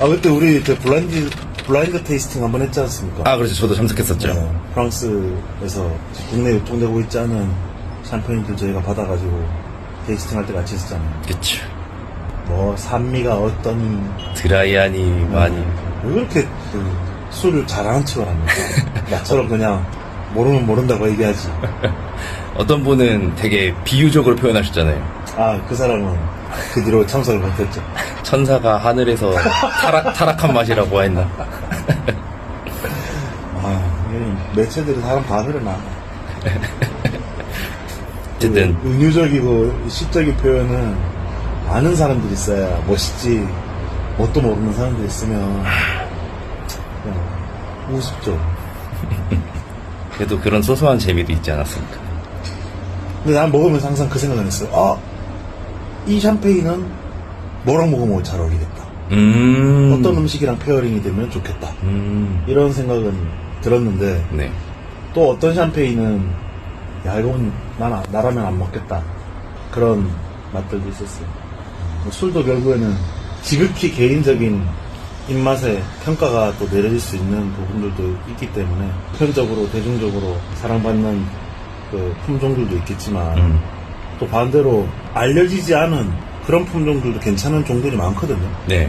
아 그때 우리 그 블라인드 블라인드 테이스팅 한번 했지 않습니까? 아, 그렇죠. 저도 참석했었죠. 네, 프랑스에서 국내에 유통되고 있지 않은 샴페인들 저희가 받아가지고 테이스팅 할 때 같이 했었잖아요. 그쵸. 뭐 산미가 어떠니 드라이하니, 많이. 왜 그렇게 그 술을 잘하는 척을 합니까? 나처럼 그냥 모르면 모른다고 얘기하지. 어떤 분은 되게 비유적으로 표현하셨잖아요. 아 그 사람은 그 뒤로 참석을 못했죠. 천사가 하늘에서 타락, 타락한 맛이라고 했나? 아 이 매체들이 사람 다 그러나. 어쨌든, 그 은유적이고 시적인 표현은 아는 사람들이 있어야 멋있지. 뭣도 모르는 사람들이 있으면 그냥 우습죠. 그래도 그런 소소한 재미도 있지 않았습니까? 근데 난 먹으면서 항상 그 생각을 했어요. 아, 이 샴페인은 뭐랑 먹으면 잘 어울리겠다. 음. 어떤 음식이랑 페어링이 되면 좋겠다. 음. 이런 생각은 들었는데 네. 또 어떤 샴페인은 야 이건 난 아- 나라면 안 먹겠다. 그런 맛들도 있었어요. 뭐 술도 결국에는 지극히 개인적인 입맛에 평가가 또 내려질 수 있는 부분들도 있기 때문에 보편적으로 대중적으로 사랑받는 그 품종들도 있겠지만 음. 또 반대로 알려지지 않은 그런 품종들도 괜찮은 종들이 많거든요. 네.